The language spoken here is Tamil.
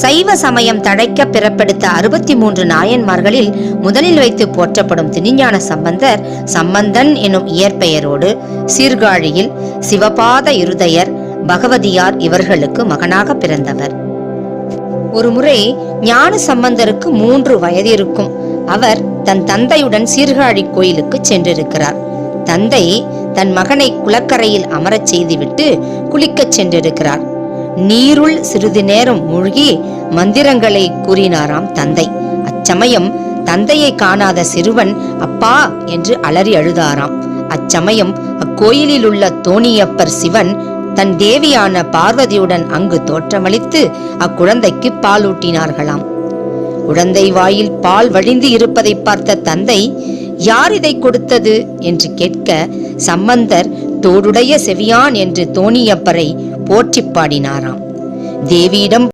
சைவ சமயம் தழைக்க பிறப்பெடுத்த அறுபத்தி மூன்று நாயன்மார்களில் முதலில் வைத்து போற்றப்படும் திருஞான சம்பந்தர் சம்பந்தன் எனும் இயற்பெயரோடு சீர்காழியில் சிவபாத இருதயர் பகவதியார் இவர்களுக்கு மகனாக பிறந்தவர். ஒருமுறை ஞான சம்பந்தருக்கு மூன்று வயது இருக்கும் அவர் தன் தந்தையுடன் சீர்காழி கோயிலுக்கு சென்றிருக்கிறார். தந்தை தன் மகனை குளக்கரையில் அமரச் செய்துவிட்டு குளிக்கச் சென்றிருக்கிறார். நீருள் சிறிது நேரம் மூழ்கி மந்திரங்களை கூறினாராம் தந்தை. அச்சமயம் தந்தையை காணாத சிறுவன் அப்பா என்று அலறி அழுதாராம். அச்சமயம் அக்கோயிலில் உள்ள தோணியப்பர் சிவன் தன் தேவியான பார்வதியுடன் அங்கு தோற்றமளித்து அக்குழந்தைக்கு பாலூட்டினார்களாம். குழந்தை வாயில் பால் வழிந்து இருப்பதை பார்த்த தந்தை யார் இதை கொடுத்தது? என்று கேட்க சம்பந்தர் தோடுடைய செவியான் என்று தோணியப்பரை போற்றிப் பாடினாராம். தேவியிடம்